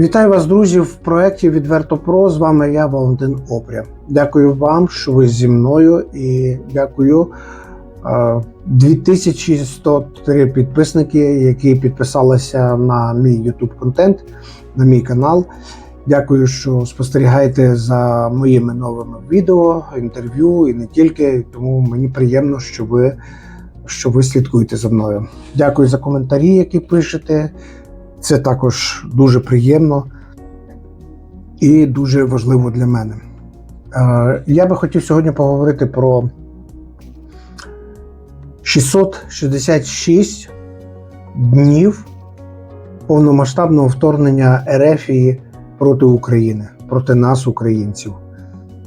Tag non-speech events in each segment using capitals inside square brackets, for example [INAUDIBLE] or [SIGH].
Вітаю вас, друзі, в проєкті Відверто Про. З вами я, Валентин Опря. Дякую вам, що ви зі мною, і дякую е, 2103 підписники, які підписалися на мій YouTube контент, на мій канал. Дякую, що спостерігаєте за моїми новими відео, інтерв'ю і не тільки. Тому мені приємно, що ви, що ви слідкуєте за мною. Дякую за коментарі, які пишете. Це також дуже приємно і дуже важливо для мене. Е, Я би хотів сьогодні поговорити про 666 днів повномасштабного вторгнення Ерефії проти України, проти нас, українців.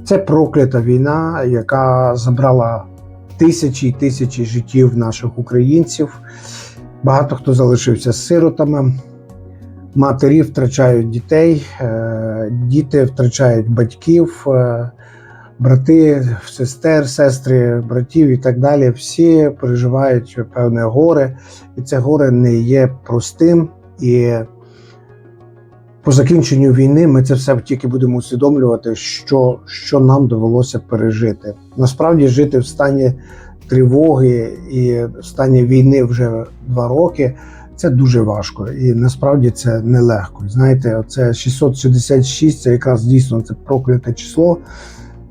Це проклята війна, яка забрала тисячі і тисячі життів наших українців. Багато хто залишився сиротами. Матері втрачають дітей, е, діти втрачають батьків, е, брати, сестер, сестри, братів і так далі. Всі переживають певне горе, і це горе не є простим. І по закінченню війни ми це все тільки будемо усвідомлювати, що, що нам довелося пережити. Насправді жити в стані тривоги і в стані війни вже два роки. Це дуже важко і насправді це нелегко. Знаєте, оце 666 це якраз дійсно це прокляте число,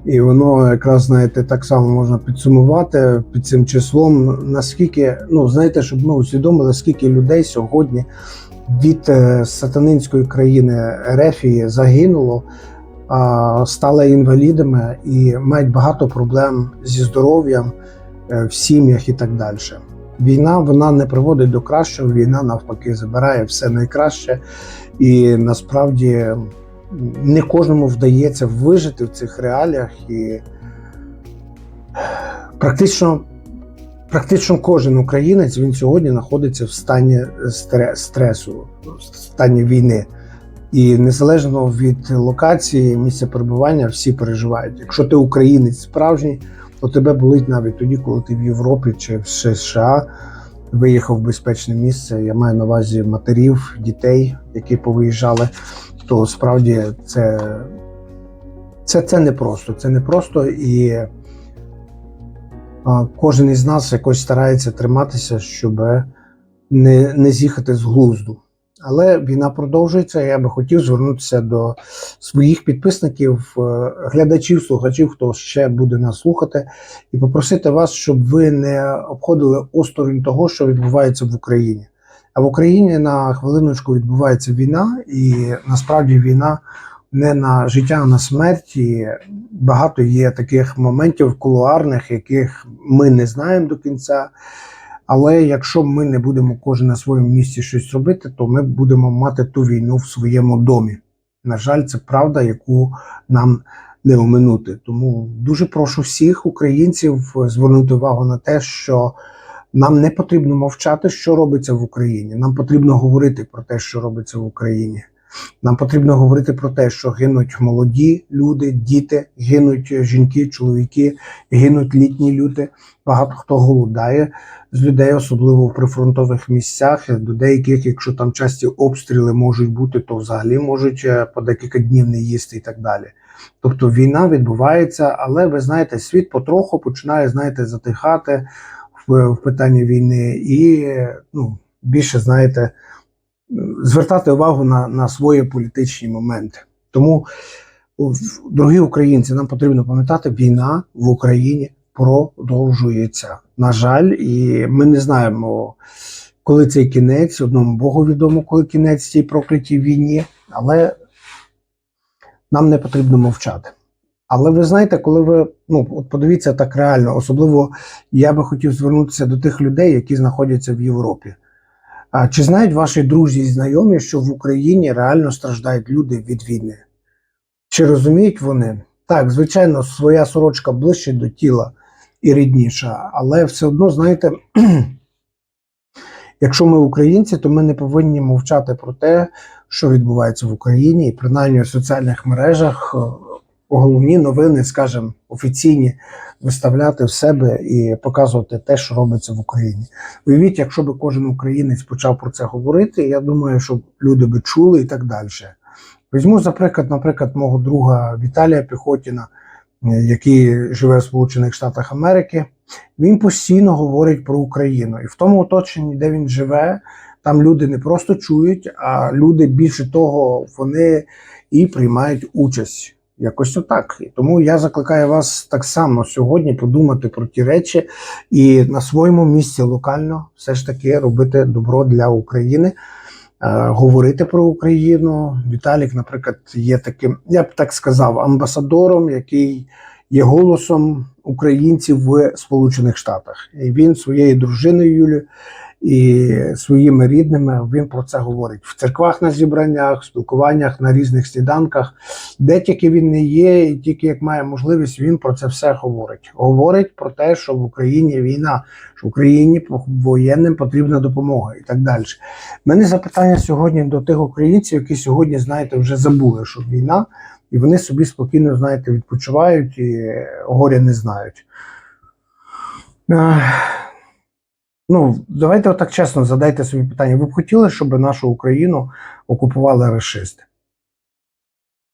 і воно якраз знаєте так само можна підсумувати під цим числом. Наскільки ну знаєте, щоб ми усвідомили, скільки людей сьогодні від е, сатанинської країни Ерефії загинуло, стали інвалідами і мають багато проблем зі здоров'ям е, в сім'ях і так далі. Війна вона не приводить до кращого, війна навпаки забирає все найкраще, і насправді не кожному вдається вижити в цих реаліях. І [SIGHS] практично, практично кожен українець він сьогодні знаходиться в стані стресу, в стані війни. І незалежно від локації, місця перебування, всі переживають. Якщо ти українець справжній, то тебе болить навіть тоді, коли ти в Європі чи в США виїхав в безпечне місце. Я маю на увазі матерів, дітей, які повиїжджали. То справді це, це, це непросто. Це непросто і кожен із нас якось старається триматися, щоб не, не з'їхати з глузду. Але війна продовжується. Я би хотів звернутися до своїх підписників, е, глядачів, слухачів, хто ще буде нас слухати, і попросити вас, щоб ви не обходили осторонь того, що відбувається в Україні. А в Україні на хвилиночку відбувається війна, і насправді війна не на життя, а на смерть. І багато є таких моментів кулуарних, яких ми не знаємо до кінця. Але якщо ми не будемо кожен на своєму місці щось робити, то ми будемо мати ту війну в своєму домі. На жаль, це правда, яку нам не оминути. Тому дуже прошу всіх українців звернути увагу на те, що нам не потрібно мовчати, що робиться в Україні. Нам потрібно говорити про те, що робиться в Україні. Нам потрібно говорити про те, що гинуть молоді люди, діти, гинуть жінки, чоловіки, гинуть літні люди. Багато хто голодає з людей, особливо в прифронтових місцях. До деяких, якщо там часті обстріли можуть бути, то взагалі можуть е, по декілька днів не їсти і так далі. Тобто війна відбувається, але ви знаєте, світ потроху починає знаєте, затихати в, в питанні війни і ну, більше знаєте звертати увагу на, на свої політичні моменти. Тому, дорогі українці, нам потрібно пам'ятати, війна в Україні продовжується. На жаль, і ми не знаємо, коли цей кінець. Одному Богу відомо, коли кінець цій проклятій війні, але нам не потрібно мовчати. Але ви знаєте, коли ви ну от подивіться так реально, особливо я би хотів звернутися до тих людей, які знаходяться в Європі. А чи знають ваші друзі і знайомі, що в Україні реально страждають люди від війни? Чи розуміють вони? Так, звичайно, своя сорочка ближче до тіла і рідніша, але все одно, знаєте, [CLEARS THROAT] якщо ми українці, то ми не повинні мовчати про те, що відбувається в Україні, і принаймні в соціальних мережах головні новини, скажімо, офіційні, виставляти в себе і показувати те, що робиться в Україні. Уявіть, якщо б кожен українець почав про це говорити, я думаю, що люди би чули і так далі. Візьму за приклад, наприклад, мого друга Віталія Піхотіна, який живе в Сполучених Штатах Америки. Він постійно говорить про Україну. І в тому оточенні, де він живе, там люди не просто чують, а люди більше того, вони і приймають участь. Якось отак. І тому я закликаю вас так само сьогодні подумати про ті речі і на своєму місці локально все ж таки робити добро для України, е, говорити про Україну. Віталік, наприклад, є таким, я б так сказав, амбасадором, який є голосом українців в Сполучених Штатах. І він своєю дружиною Юлією і своїми рідними він про це говорить в церквах на зібраннях, спілкуваннях на різних сніданках, де тільки він не є, і тільки як має можливість, він про це все говорить. Говорить про те, що в Україні війна, що в Україні воєнним потрібна допомога і так далі. Мене запитання сьогодні до тих українців, які сьогодні, знаєте, вже забули, що війна, і вони собі спокійно, знаєте, відпочивають і горя не знають. Ну, давайте отак чесно задайте собі питання. Ви б хотіли, щоб нашу Україну окупували расисти?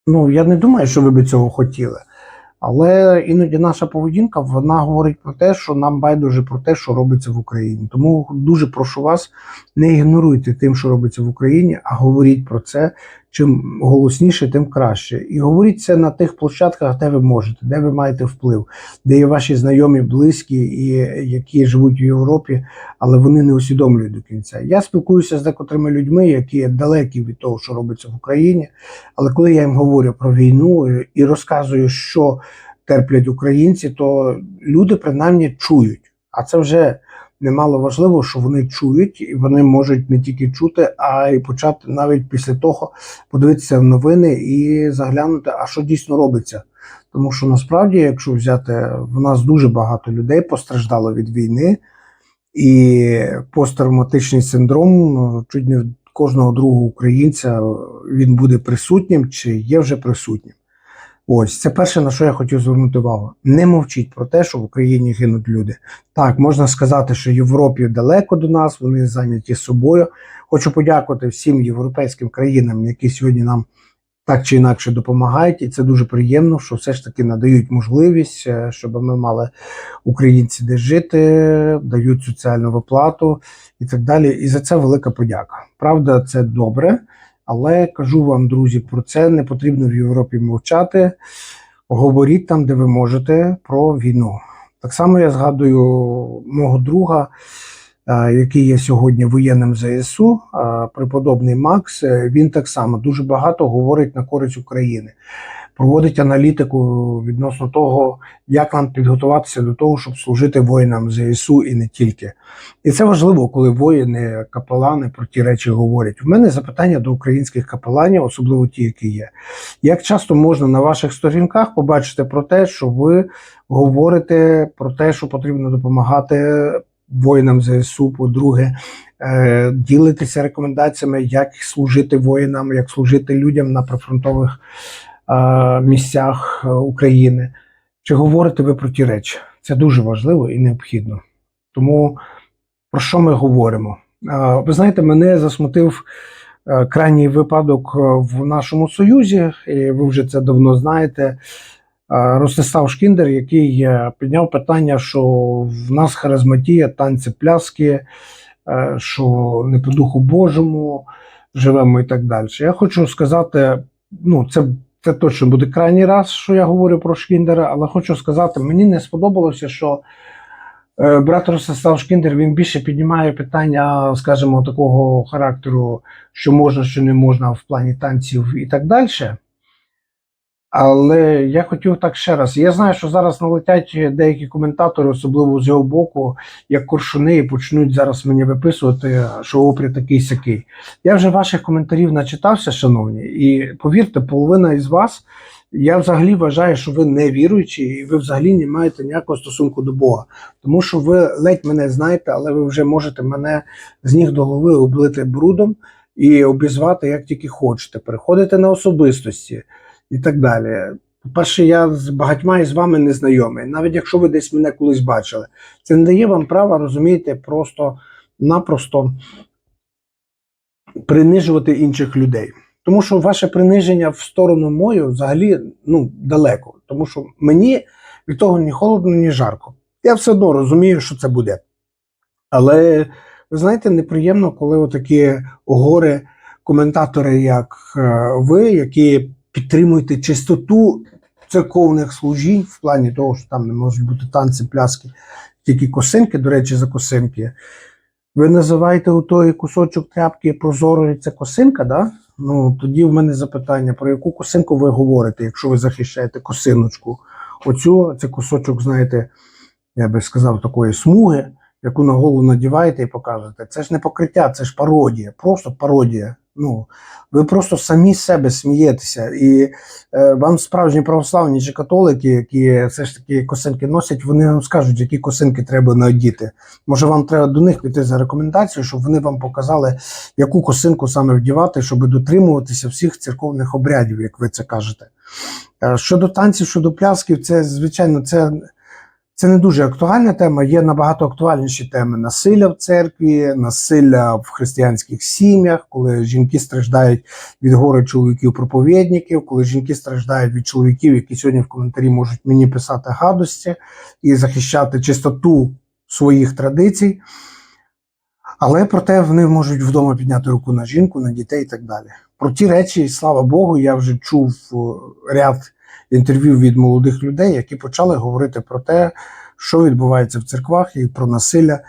Ну, я не думаю, що ви б цього хотіли. Але іноді наша поведінка вона говорить про те, що нам байдуже про те, що робиться в Україні. Тому дуже прошу вас, не ігноруйте тим, що робиться в Україні, а говоріть про це. Чим голосніше, тим краще. І говоріть це на тих площадках, де ви можете, де ви маєте вплив, де є ваші знайомі, близькі, і які живуть в Європі, але вони не усвідомлюють до кінця. Я спілкуюся з декотрими людьми, які далекі від того, що робиться в Україні. Але коли я їм говорю про війну і розказую, що терплять українці, то люди принаймні чують. А це вже немало важливо, що вони чують, і вони можуть не тільки чути, а й почати навіть після того подивитися в новини і заглянути, а що дійсно робиться. Тому що насправді, якщо взяти, в нас дуже багато людей постраждало від війни, і посттравматичний синдром ну, чуть не кожного другого українця він буде присутнім чи є вже присутнім. Ось це перше, на що я хотів звернути увагу. Не мовчіть про те, що в Україні гинуть люди. Так, можна сказати, що Європі далеко до нас, вони зайняті собою. Хочу подякувати всім європейським країнам, які сьогодні нам так чи інакше допомагають, і це дуже приємно, що все ж таки надають можливість, е, щоб ми мали українці де жити, дають соціальну виплату і так далі. І за це велика подяка. Правда, це добре. Але кажу вам, друзі, про це не потрібно в Європі мовчати. Говоріть там, де ви можете, про війну. Так само я згадую мого друга, е, який є сьогодні воєнним ЗСУ, е, преподобний Макс. Е, Він так само дуже багато говорить на користь України проводить аналітику відносно того, як нам підготуватися до того, щоб служити воїнам ЗСУ і не тільки. І це важливо, коли воїни, капелани про ті речі говорять. У мене запитання до українських капеланів, особливо ті, які є. Як часто можна на ваших сторінках побачити про те, що ви говорите про те, що потрібно допомагати воїнам ЗСУ, по-друге, е, ділитися рекомендаціями, як служити воїнам, як служити людям на прифронтових місцях е, України. Чи говорите ви про ті речі? Це дуже важливо і необхідно. Тому про що ми говоримо? Е, Ви знаєте, мене засмутив е, крайній випадок в нашому союзі, і ви вже це давно знаєте. Е, Ростислав Шкіндер, який е, підняв питання, що в нас харизматія, танці, пляски, е, що не по духу Божому живемо і так далі. Я хочу сказати, ну, це, це точно буде крайній раз, що я говорю про Шкіндера, але хочу сказати, мені не сподобалося, що е, брат Ростислав Шкіндер він більше піднімає питання, скажімо, такого характеру, що можна, що не можна в плані танців і так далі. Але я хотів так ще раз. Я знаю, що зараз налетять деякі коментатори, особливо з його боку, як коршуни, і почнуть зараз мені виписувати, що опрі такий сякий. Я вже ваших коментарів начитався, шановні, і повірте, половина із вас. Я взагалі вважаю, що ви не віруючі, і ви взагалі не маєте ніякого стосунку до Бога. Тому що ви ледь мене знаєте, але ви вже можете мене з ніг до голови облити брудом і обізвати як тільки хочете. Переходите на особистості і так далі. По-перше, я з багатьма із вами не знайомий, навіть якщо ви десь мене колись бачили, це не дає вам права, розумієте, просто-напросто принижувати інших людей. Тому що ваше приниження в сторону мою взагалі ну, далеко. Тому що мені від того ні холодно, ні жарко. Я все одно розумію, що це буде. Але ви знаєте, неприємно, коли отакі гори коментатори, як е, ви, які підтримуєте чистоту церковних служінь в плані того, що там не можуть бути танці, пляски, тільки косинки, до речі, за косинки. Ви називаєте у той кусочок тряпки прозорою це косинка, да? Ну тоді в мене запитання: про яку косинку ви говорите, якщо ви захищаєте косиночку? Оцю це кусочок, знаєте, я би сказав, такої смуги, яку на голову надіваєте і показуєте. Це ж не покриття, це ж пародія, просто пародія. Ну, ви просто самі з себе смієтеся. І е, вам справжні православні чи католики, які все ж таки косинки носять, вони вам скажуть, які косинки треба надіти. Може, вам треба до них піти за рекомендацією, щоб вони вам показали, яку косинку саме вдівати, щоб дотримуватися всіх церковних обрядів, як ви це кажете. Е, Щодо танців, щодо плясків, це звичайно це, це не дуже актуальна тема. Є набагато актуальніші теми: насилля в церкві, насилля в християнських сім'ях, коли жінки страждають від гори чоловіків-проповідників, коли жінки страждають від чоловіків, які сьогодні в коментарі можуть мені писати гадості і захищати чистоту своїх традицій. Але проте вони можуть вдома підняти руку на жінку, на дітей і так далі. Про ті речі, слава Богу, я вже чув е, ряд інтерв'ю від молодих людей, які почали говорити про те, що відбувається в церквах і про насилля.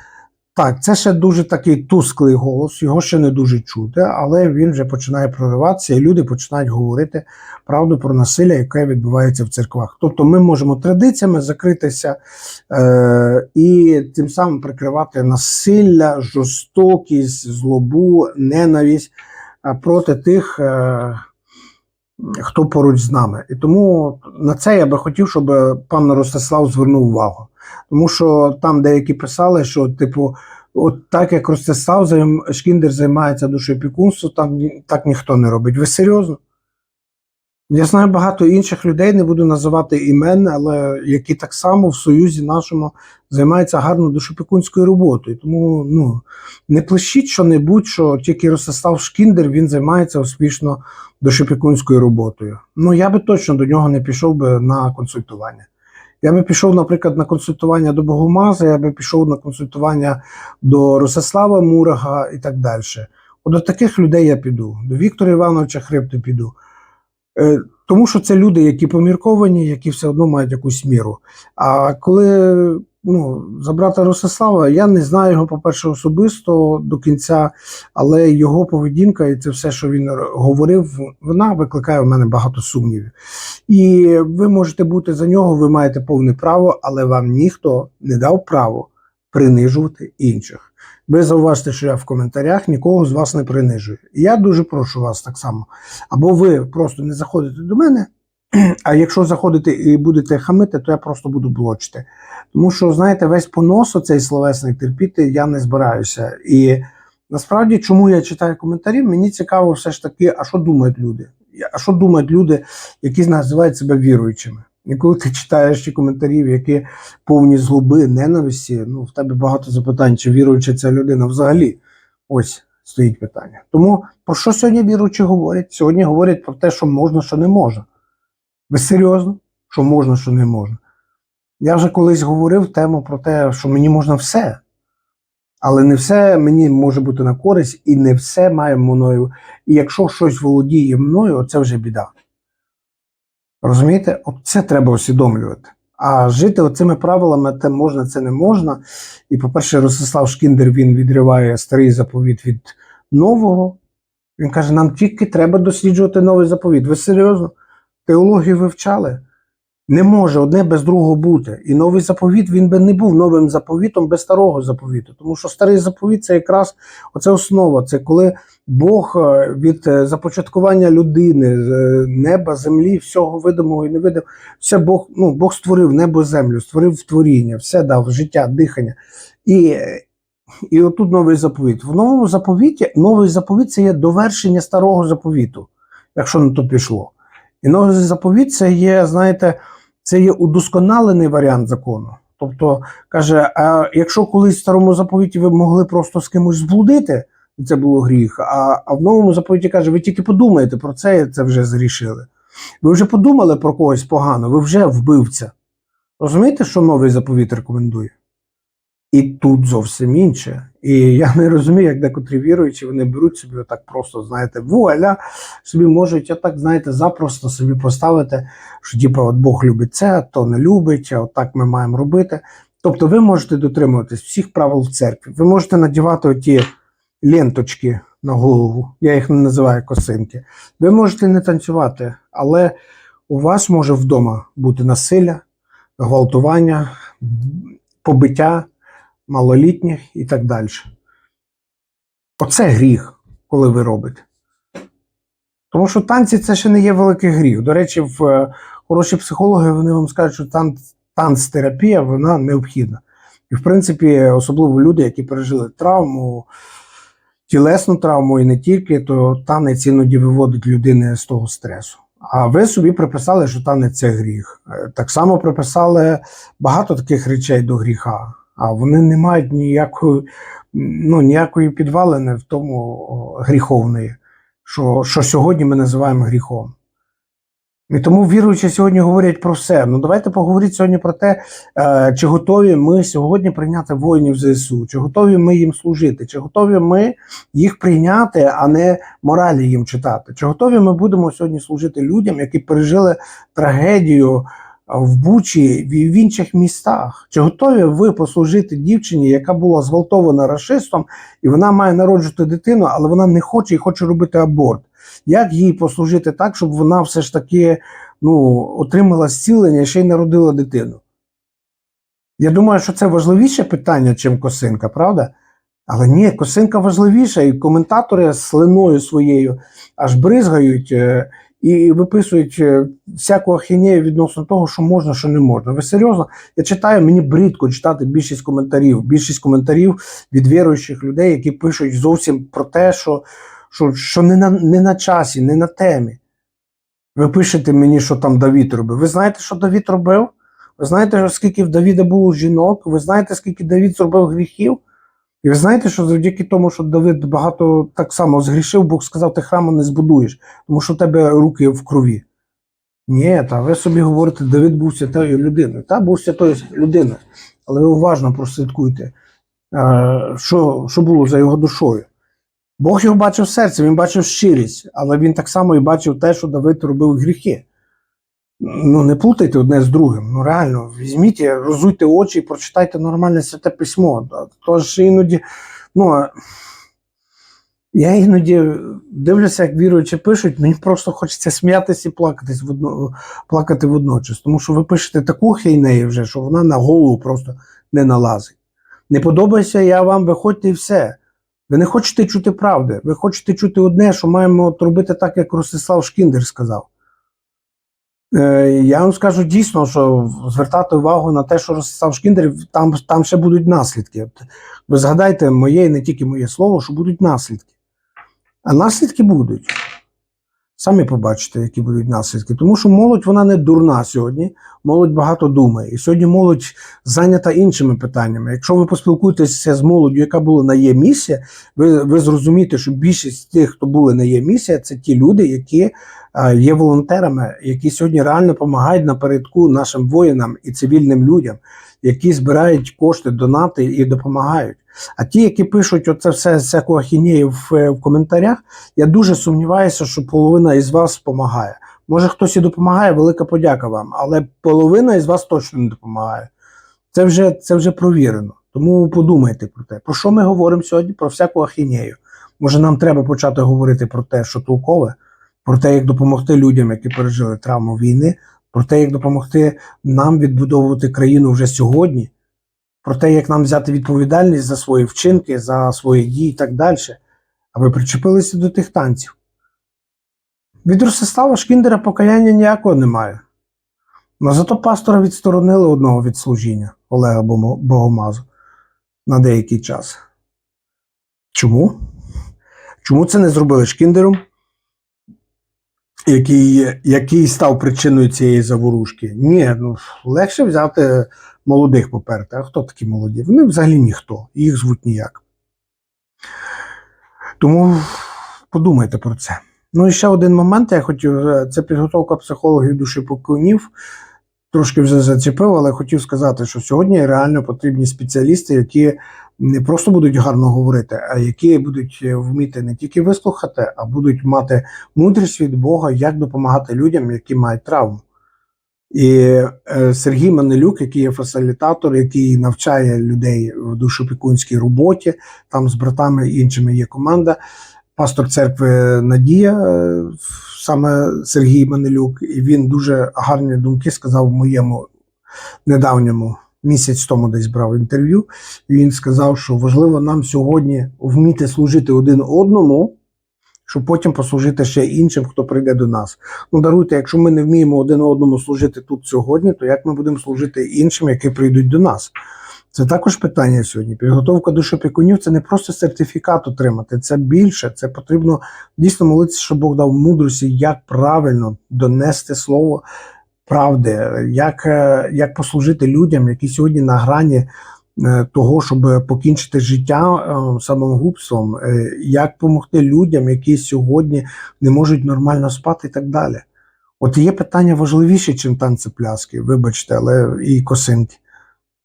Так, це ще дуже такий тусклий голос, його ще не дуже чути, але він вже починає прориватися, і люди починають говорити правду про насилля, яке відбувається в церквах. Тобто ми можемо традиціями закритися е, і тим самим прикривати насилля, жорстокість, злобу, ненависть е, проти тих. Е, Хто поруч з нами, і тому на це я би хотів, щоб пан Ростислав звернув увагу. Тому що там деякі писали, що, типу, от так як Ростислав. Шкіндер займається душеопікунством, там так ніхто не робить. Ви серйозно? Я знаю багато інших людей, не буду називати імен, але які так само в Союзі нашому займаються гарно душопікунською роботою. Тому ну, не плещіть що-небудь, що тільки Ростислав Шкіндер він займається успішно душопікунською роботою. Ну я би точно до нього не пішов би на консультування. Я би пішов, наприклад, на консультування до Богомаза, я би пішов на консультування до Ростислава Мурага і так далі. От до таких людей я піду, до Віктора Івановича Хрипти піду. Е, Тому що це люди, які помірковані, які все одно мають якусь міру. А коли ну, за брата Ростислава, я не знаю його, по-перше, особисто до кінця, але його поведінка і це все, що він говорив, вона викликає в мене багато сумнівів. І ви можете бути за нього, ви маєте повне право, але вам ніхто не дав право принижувати інших. Ви зауважте, що я в коментарях нікого з вас не принижую. І я дуже прошу вас так само. Або ви просто не заходите до мене, [CLEARS THROAT] а якщо заходите і будете хамити, то я просто буду блочити. Тому що, знаєте, весь понос оцей словесний терпіти я не збираюся. І насправді, чому я читаю коментарі, мені цікаво все ж таки, а що думають люди? А що думають люди, які називають себе віруючими? І коли ти читаєш ті коментарі, які повні злоби, ненависті, ну в тебе багато запитань, чи віруюча ця людина взагалі. Ось стоїть питання. Тому про що сьогодні віруючі говорять? Сьогодні говорять про те, що можна, що не можна. Ви серйозно? Що можна, що не можна. Я вже колись говорив тему про те, що мені можна все. Але не все мені може бути на користь, і не все має мною. І якщо щось володіє мною, це вже біда. Розумієте? От це треба усвідомлювати. А жити оцими правилами те можна, це не можна. І, по-перше, Ростислав Шкіндер він відриває старий заповіт від нового. Він каже: нам тільки треба досліджувати новий заповіт. Ви серйозно? Теологію вивчали? Не може одне без другого бути. І новий заповіт він би не був новим заповітом без старого заповіту. Тому що старий заповіт це якраз оце основа. Це коли Бог е, від е, започаткування людини, е, неба, землі, всього видимого і невидимого, все Бог, ну, Бог створив небо, землю, створив творіння, все дав життя, дихання. І, і отут новий заповіт. В новому заповіті новий заповіт це є довершення старого заповіту, якщо на то пішло. І новий заповіт це є, знаєте, це є удосконалений варіант закону. Тобто, каже, а якщо колись в старому заповіті ви могли просто з кимось зблудити, і це було гріх. А, а в новому заповіті каже: ви тільки подумаєте про це, і це вже зрішили. Ви вже подумали про когось погано, ви вже вбивця. Розумієте, що новий заповіт рекомендує? І тут зовсім інше. І я не розумію, як декотрі віруючі, вони беруть собі отак просто, знаєте, вуаля, собі можуть отак, знаєте, запросто собі поставити, що типу, от Бог любить це, то не любить, а от так ми маємо робити. Тобто ви можете дотримуватись всіх правил в церкві. Ви можете надівати оті ленточки на голову, я їх не називаю косинки. Ви можете не танцювати, але у вас може вдома бути насилля, гвалтування, побиття малолітніх і так далі. Оце гріх, коли ви робите. Тому що танці це ще не є великий гріх. До речі, в е, хороші психологи вони вам скажуть, що тан, танцтерапія вона необхідна. І, в принципі, особливо люди, які пережили травму, тілесну травму і не тільки, то танець іноді виводить людини з того стресу. А ви собі приписали, що танець це гріх. Е, Так само приписали багато таких речей до гріха, а вони не мають ніякої, ну, ніякої підвалини в тому гріховної, що, що сьогодні ми називаємо гріхом. І тому віруючі сьогодні говорять про все. Ну давайте поговоріть сьогодні про те, е, чи готові ми сьогодні прийняти воїнів ЗСУ, чи готові ми їм служити, чи готові ми їх прийняти, а не моралі їм читати. Чи готові ми будемо сьогодні служити людям, які пережили трагедію в Бучі в в інших містах? Чи готові ви послужити дівчині, яка була зґвалтована расистом, і вона має народжувати дитину, але вона не хоче і хоче робити аборт? Як їй послужити так, щоб вона все ж таки ну, отримала зцілення і ще й народила дитину? Я думаю, що це важливіше питання, чим косинка, правда? Але ні, косинка важливіша, і коментатори слиною своєю аж бризгають е, і виписують е, всяку ахінею відносно того, що можна, що не можна. Ви серйозно? Я читаю, мені брідко читати більшість коментарів. Більшість коментарів від віруючих людей, які пишуть зовсім про те, що, що, що не, на, не на часі, не на темі. Ви пишете мені, що там Давід робив. Ви знаєте, що Давід робив? Ви знаєте, скільки в Давіда було жінок? Ви знаєте, скільки Давід зробив гріхів? І ви знаєте, що завдяки тому, що Давид багато так само згрішив, Бог сказав, ти храму не збудуєш, тому що в тебе руки в крові. Ні, та ви собі говорите, Давид був святою людиною. Та був святою людиною. Але ви уважно прослідкуйте, е, що, що було за його душою. Бог його бачив серце, він бачив щирість, але він так само і бачив те, що Давид робив гріхи. Ну, не плутайте одне з другим. Ну реально, візьміть, розуйте очі і прочитайте нормальне святе письмо. Тож іноді, ну я іноді дивлюся, як віруючі пишуть, мені просто хочеться сміятися і плакатись в плакати водночас. Тому що ви пишете таку хейнею вже, що вона на голову просто не налазить. Не подобається я вам, виходьте і все. Ви не хочете чути правди. Ви хочете чути одне, що маємо от робити так, як Ростислав Шкіндер сказав. Е, Я вам скажу дійсно, що звертати увагу на те, що Ростислав Шкіндер, там, там ще будуть наслідки. Ви згадайте моє і не тільки моє слово, що будуть наслідки. А наслідки будуть. Самі побачите, які будуть наслідки. Тому що молодь вона не дурна сьогодні. Молодь багато думає. І сьогодні молодь зайнята іншими питаннями. Якщо ви поспілкуєтеся з молоддю, яка була на є місія, ви, ви зрозумієте, що більшість тих, хто були на є місія, це ті люди, які е, є волонтерами, які сьогодні реально допомагають напередку нашим воїнам і цивільним людям, які збирають кошти, донати і допомагають. А ті, які пишуть оце все всяку ахінею в, е, в коментарях, я дуже сумніваюся, що половина із вас допомагає. Може, хтось і допомагає, велика подяка вам, але половина із вас точно не допомагає. Це вже, це вже провірено. Тому подумайте про те, про що ми говоримо сьогодні? Про всяку ахінею. Може, нам треба почати говорити про те, що толкове, про те, як допомогти людям, які пережили травму війни, про те, як допомогти нам відбудовувати країну вже сьогодні, про те, як нам взяти відповідальність за свої вчинки, за свої дії і так далі. А ви причепилися до тих танців. Від Ростислава Шкіндера покаяння ніякого немає. Но зато пастора відсторонили одного від служіння Олега Богомазу на деякий час. Чому? Чому це не зробили Шкіндером, який, який став причиною цієї заворушки? Ні, ну легше взяти молодих поперти. А хто такі молоді? Вони взагалі ніхто, їх звуть ніяк. Тому подумайте про це. Ну і ще один момент, я хотів, е, це підготовка психологів душі покунів. Трошки вже зачепив, але хотів сказати, що сьогодні реально потрібні спеціалісти, які не просто будуть гарно говорити, а які будуть е, вміти не тільки вислухати, а будуть мати мудрість від Бога, як допомагати людям, які мають травму. І е, Сергій Манелюк, який є фасилітатор, який навчає людей в душопікунській роботі, там з братами іншими є команда. Пастор церкви Надія, е, саме Сергій Манелюк, і він дуже гарні думки сказав в моєму недавньому місяць тому десь брав інтерв'ю. Він сказав, що важливо нам сьогодні вміти служити один одному, щоб потім послужити ще іншим, хто прийде до нас. Ну, даруйте, якщо ми не вміємо один одному служити тут сьогодні, то як ми будемо служити іншим, які прийдуть до нас? Це також питання сьогодні. Підготовка душопікунів це не просто сертифікат отримати, це більше. Це потрібно дійсно молитися, щоб Бог дав мудрості, як правильно донести слово правди, як, е, як послужити людям, які сьогодні на грані того, щоб покінчити життя е, самогубством, е, як допомогти людям, які сьогодні не можуть нормально спати і так далі. От є питання важливіше, ніж танцепляски, вибачте, але і косинки.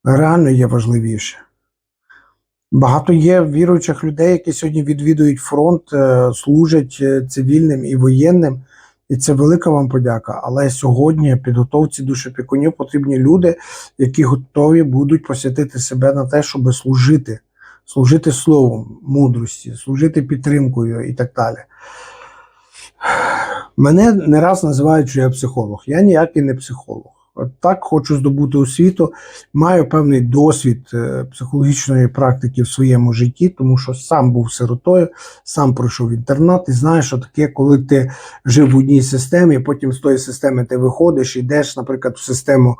Реально є важливіше. Багато є віруючих людей, які сьогодні відвідують фронт, е, служать е, цивільним і воєнним. І це велика вам подяка. Але сьогодні підготовці душепікунів потрібні люди, які готові будуть посвятити себе на те, щоб служити, служити словом, мудрості, служити підтримкою і так далі. Мене не раз називають, що я психолог. Я ніякий не психолог. Так хочу здобути освіту. Маю певний досвід е, психологічної практики в своєму житті, тому що сам був сиротою, сам пройшов інтернат і знаєш, що таке, коли ти жив в одній системі, потім з тої системи ти виходиш, йдеш, наприклад, в систему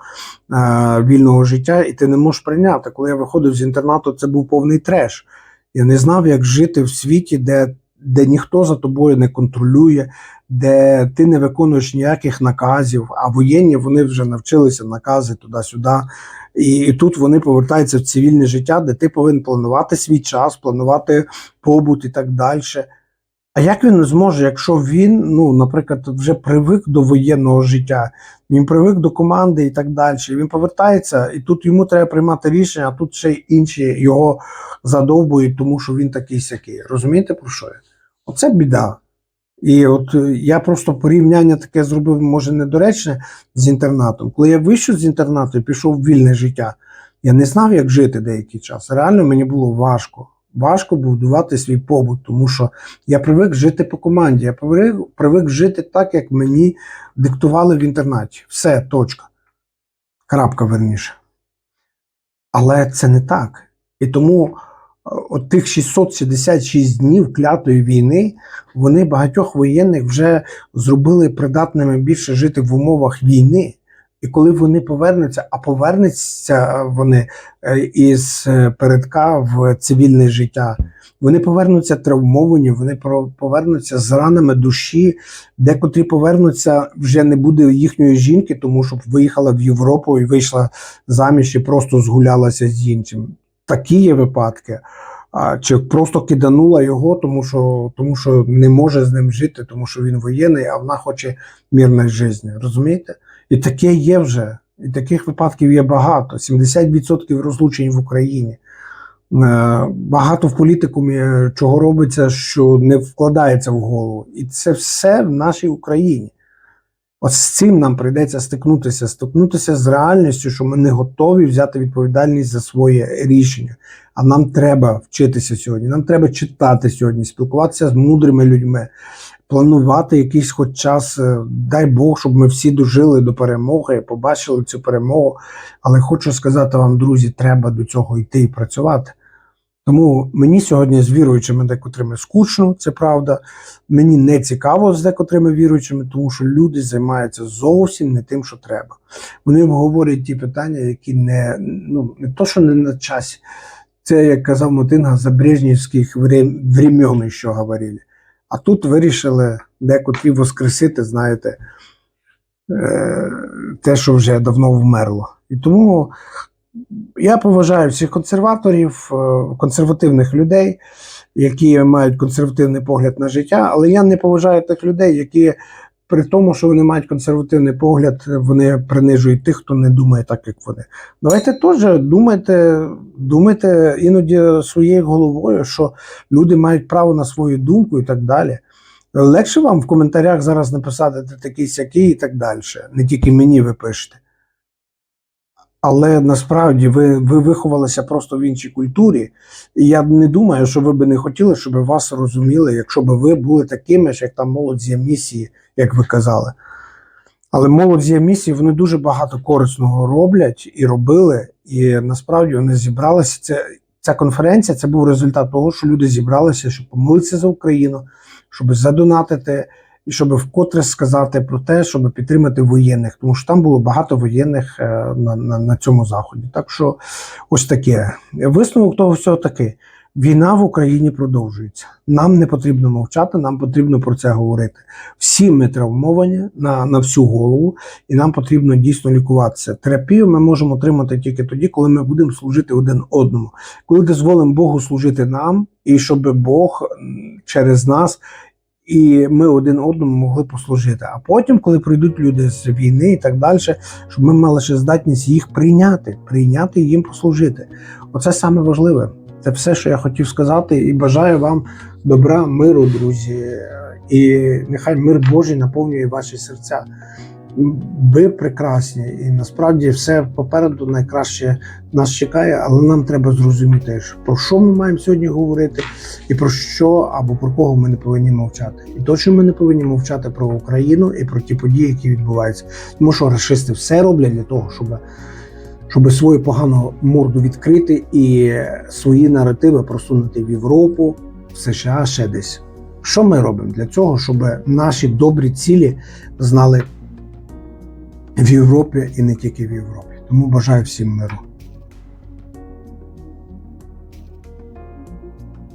е, вільного життя, і ти не можеш прийняти. Коли я виходив з інтернату, це був повний треш. Я не знав, як жити в світі, де, де ніхто за тобою не контролює, де ти не виконуєш ніяких наказів, а воєнні вони вже навчилися накази туди-сюди. І, і тут вони повертаються в цивільне життя, де ти повинен планувати свій час, планувати побут і так далі. А як він зможе, якщо він, ну, наприклад, вже привик до воєнного життя, він привик до команди і так далі. Він повертається, і тут йому треба приймати рішення, а тут ще інші його задовбують, тому що він такий сякий. Розумієте про що я? Оце біда. І от е, я просто порівняння таке зробив, може, недоречне з інтернатом. Коли я вийшов з інтернату і пішов в вільне життя, я не знав, як жити деякий час. Реально мені було важко. Важко будувати свій побут, тому що я привик жити по команді. Я привик, привик жити так, як мені диктували в інтернаті. Все, точка. Крапка верніше. Але це не так. І тому от тих 666 днів клятої війни вони багатьох воєнних вже зробили придатними більше жити в умовах війни. І коли вони повернуться, а повернуться вони е, із е, передка в цивільне життя, вони повернуться травмовані, вони повернуться з ранами душі, декотрі повернуться вже не буде їхньої жінки, тому що виїхала в Європу і вийшла заміж і просто згулялася з іншим. Такі є випадки. А, чи просто киданула його, тому що, тому що не може з ним жити, тому що він воєнний, а вона хоче мирної житті. Розумієте? І таке є вже. І таких випадків є багато. 70% розлучень в Україні. Е, Багато в політикумі чого робиться, що не вкладається в голову. І це все в нашій Україні. От з цим нам прийдеться стикнутися, стикнутися з реальністю, що ми не готові взяти відповідальність за своє рішення. А нам треба вчитися сьогодні. Нам треба читати сьогодні, спілкуватися з мудрими людьми, планувати якийсь хоч час. е, Дай Бог, щоб ми всі дожили до перемоги, побачили цю перемогу. Але хочу сказати вам, друзі, треба до цього йти і працювати. Тому мені сьогодні з віруючими декотрими скучно, це правда. Мені не цікаво з декотрими віруючими, тому що люди займаються зовсім не тим, що треба. Вони обговорюють ті питання, які не ну не то, що не на часі. Це, як казав Мотинга, за брежнівських времен, що говорили. А тут вирішили декотрі воскресити, знаєте, е, те, що вже давно вмерло. І тому Я поважаю всіх консерваторів, е, консервативних людей, які мають консервативний погляд на життя, але я не поважаю тих людей, які при тому, що вони мають консервативний погляд, вони принижують тих, хто не думає так, як вони. Давайте теж думайте, думайте іноді своєю головою, що люди мають право на свою думку і так далі. Легше вам в коментарях зараз написати ти такий сякий і так далі. Не тільки мені ви пишете. Але насправді ви, ви виховалися просто в іншій культурі, і я не думаю, що ви би не хотіли, щоб вас розуміли, якщо б ви були такими ж, як там молодь з місії, як ви казали. Але молодь з місії вони дуже багато корисного роблять і робили. І насправді вони зібралися. Це ця конференція це був результат того, що люди зібралися, щоб помолитися за Україну, щоб задонатити і щоб вкотре сказати про те, щоб підтримати воєнних, тому що там було багато воєнних е, на, на, на цьому заході. Так що ось таке. Висновок того всього такий. Війна в Україні продовжується. Нам не потрібно мовчати, нам потрібно про це говорити. Всі ми травмовані на, на всю голову, і нам потрібно дійсно лікуватися. Терапію ми можемо отримати тільки тоді, коли ми будемо служити один одному, коли дозволимо Богу служити нам, і щоб Бог через нас і ми один одному могли послужити. А потім, коли прийдуть люди з війни і так далі, щоб ми мали ще здатність їх прийняти, прийняти і їм послужити. Оце саме важливе. Це все, що я хотів сказати, і бажаю вам добра, миру, друзі. І нехай мир Божий наповнює ваші серця. Ви прекрасні, і насправді все попереду найкраще нас чекає, але нам треба зрозуміти, про що ми маємо сьогодні говорити, і про що або про кого ми не повинні мовчати. І точно ми не повинні мовчати про Україну і про ті події, які відбуваються. Тому що расисти все роблять для того, щоб, щоб свою погану морду відкрити і свої наративи просунути в Європу, в США, ще десь. Що ми робимо для цього, щоб наші добрі цілі знали в Європі і не тільки в Європі. Тому бажаю всім миру.